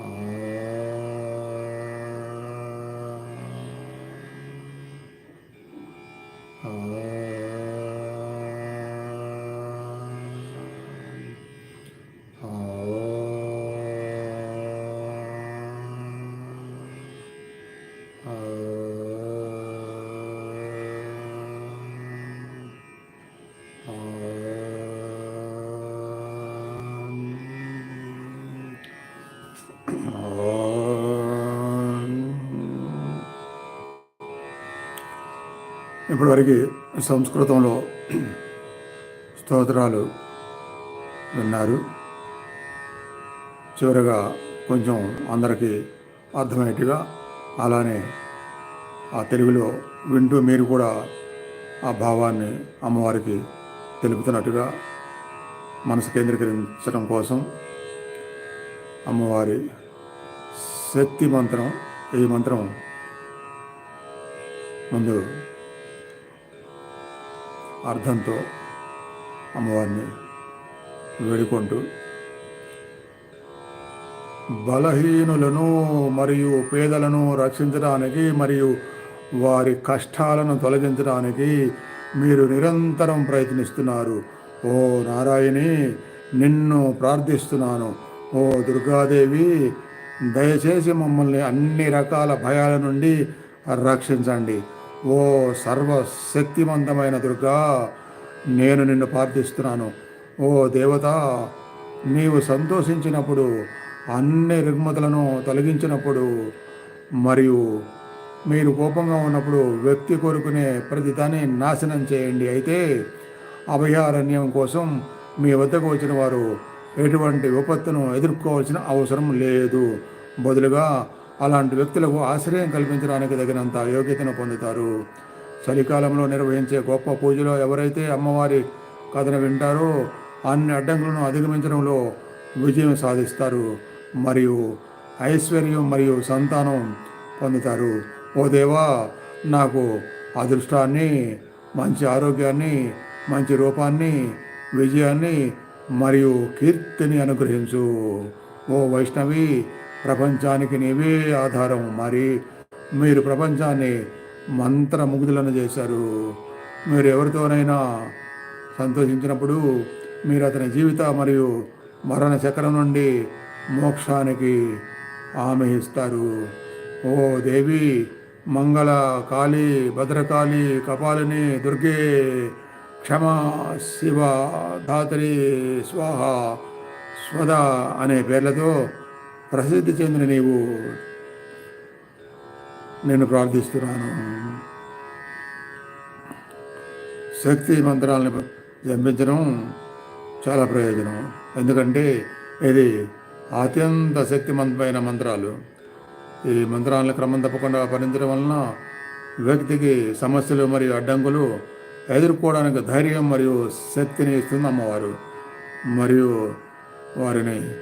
Oh. ఇప్పటివరకు సంస్కృతంలో స్తోత్రాలు విన్నారు. చివరగా కొంచెం అందరికీ అర్థమయ్యేట్టుగా అలానే ఆ తెలుగులో వింటూ మీరు కూడా ఆ భావాన్ని అమ్మవారికి తెలుపుతున్నట్టుగా మనసు కేంద్రీకరించడం కోసం అమ్మవారి శక్తి మంత్రం ఈ మంత్రం ముందు అర్థంతో అమ్మవారిని వేడుకుంటూ బలహీనులను మరియు పేదలను రక్షించడానికి మరియు వారి కష్టాలను తొలగించడానికి మీరు నిరంతరం ప్రయత్నిస్తున్నారు. ఓ నారాయణి నిన్ను ప్రార్థిస్తున్నాను. ఓ దుర్గాదేవి దయచేసి మమ్మల్ని అన్ని రకాల భయాల నుండి రక్షించండి. ఓ సర్వశక్తివంతమైన దుర్గా నేను నిన్ను ప్రార్థిస్తున్నాను. ఓ దేవత నీవు సంతోషించినప్పుడు అన్ని రుగ్మతలను తొలగించినప్పుడు మరియు మీరు కోపంగా ఉన్నప్పుడు వ్యక్తి కోరుకునే ప్రతిదాన్ని నాశనం చేయండి. అయితే అభయారణ్యం కోసం మీ వద్దకు వచ్చిన వారు ఎటువంటి విపత్తును ఎదుర్కోవాల్సిన అవసరం లేదు. బదులుగా అలాంటి వ్యక్తులకు ఆశ్రయం కల్పించడానికి తగినంత యోగ్యతను పొందుతారు. చలికాలంలో నిర్వహించే గొప్ప పూజలో ఎవరైతే అమ్మవారి కథను వింటారో అన్ని అడ్డంకులను అధిగమించడంలో విజయం సాధిస్తారు. మరియు ఐశ్వర్యం మరియు సంతానం పొందుతారు. ఓ దేవా నాకు అదృష్టాన్ని మంచి ఆరోగ్యాన్ని మంచి రూపాన్ని విజయాన్ని మరియు కీర్తిని అనుగ్రహించు. ఓ వైష్ణవి ప్రపంచానికి నీవే ఆధారం. మరి మీరు ప్రపంచాన్ని మంత్రముగ్ధులను చేశారు. మీరు ఎవరితోనైనా సంతోషించినప్పుడు మీరు అతని జీవిత మరియు మరణ చక్రం నుండి మోక్షానికి ఆమె ఇస్తారు ఓ దేవి మంగళ కాళీ భద్రకాళి కపాలిని దుర్గే క్షమా శివ ధాతరి స్వాహ స్వద అనే పేర్లతో ప్రసిద్ధి చెందిన నీవు. నేను ప్రార్థిస్తున్నాను. శక్తి మంత్రాలను జపించడం చాలా ప్రయోజనం. ఎందుకంటే ఇది అత్యంత శక్తివంతమైన మంత్రాలు. ఈ మంత్రాలను క్రమం తప్పకుండా పరించడం వలన వ్యక్తికి సమస్యలు మరియు అడ్డంకులు ఎదుర్కోవడానికి ధైర్యం మరియు శక్తిని ఇస్తుంది అమ్మవారు. మరియు వారిని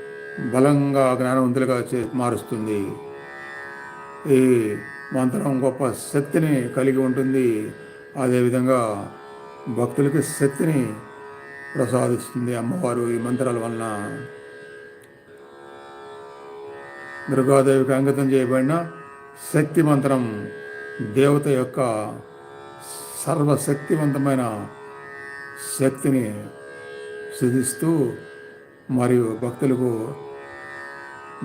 బలంగా జ్ఞానవంతులుగా చే మారుస్తుంది. ఈ మంత్రం గొప్ప శక్తిని కలిగి ఉంటుంది. అదేవిధంగా భక్తులకి శక్తిని ప్రసాదిస్తుంది అమ్మవారు ఈ మంత్రాల వలన. దుర్గాదేవికి అంకితం చేయబడిన శక్తి మంత్రం దేవత యొక్క సర్వశక్తివంతమైన శక్తిని సిద్ధిస్తూ మరియు భక్తులకు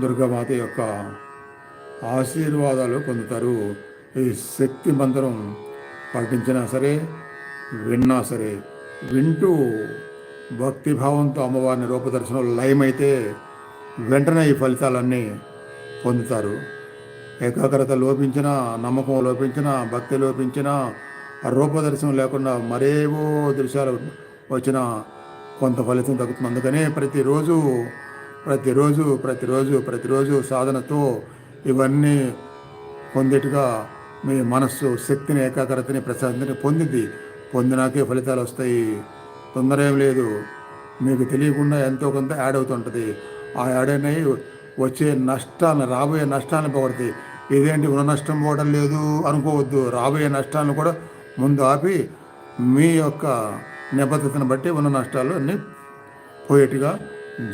దుర్గామాత యొక్క ఆశీర్వాదాలు పొందుతారు. ఈ శక్తి మంత్రం పఠించినా సరే విన్నా సరే వింటూ భక్తిభావంతో అమ్మవారిని రూపదర్శనం లయమైతే వెంటనే ఈ ఫలితాలన్నీ పొందుతారు. ఏకాగ్రత లోపించిన నమ్మకం లోపించిన భక్తి లోపించిన రూపదర్శనం లేకుండా మరేవో దృశ్యాలు వచ్చిన కొంత ఫలితం తగ్గుతుంది అందుకనే ప్రతిరోజు ప్రతిరోజు ప్రతిరోజు ప్రతిరోజు సాధనతో ఇవన్నీ పొందేట్టుగా మీ మనస్సు శక్తిని ఏకాగ్రతని ప్రశాంతిని పొందింది. పొందినాకే ఫలితాలు వస్తాయి. తొందర ఏం లేదు. మీకు తెలియకుండా ఎంతో కొంత యాడ్ అవుతుంటుంది ఆ యాడ్ అయినవి వచ్చే నష్టాలను రాబోయే నష్టాలను పోగొడతాయి. ఇదేంటి ఉన్న నష్టం పోవడం లేదు అనుకోవద్దు. రాబోయే నష్టాలను కూడా ముందు ఆపి మీ యొక్క నిబద్ధతను బట్టి ఉన్న నష్టాలు అన్నీ పోయేట్టుగా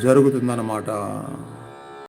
జరుగుతుందన్నమాట.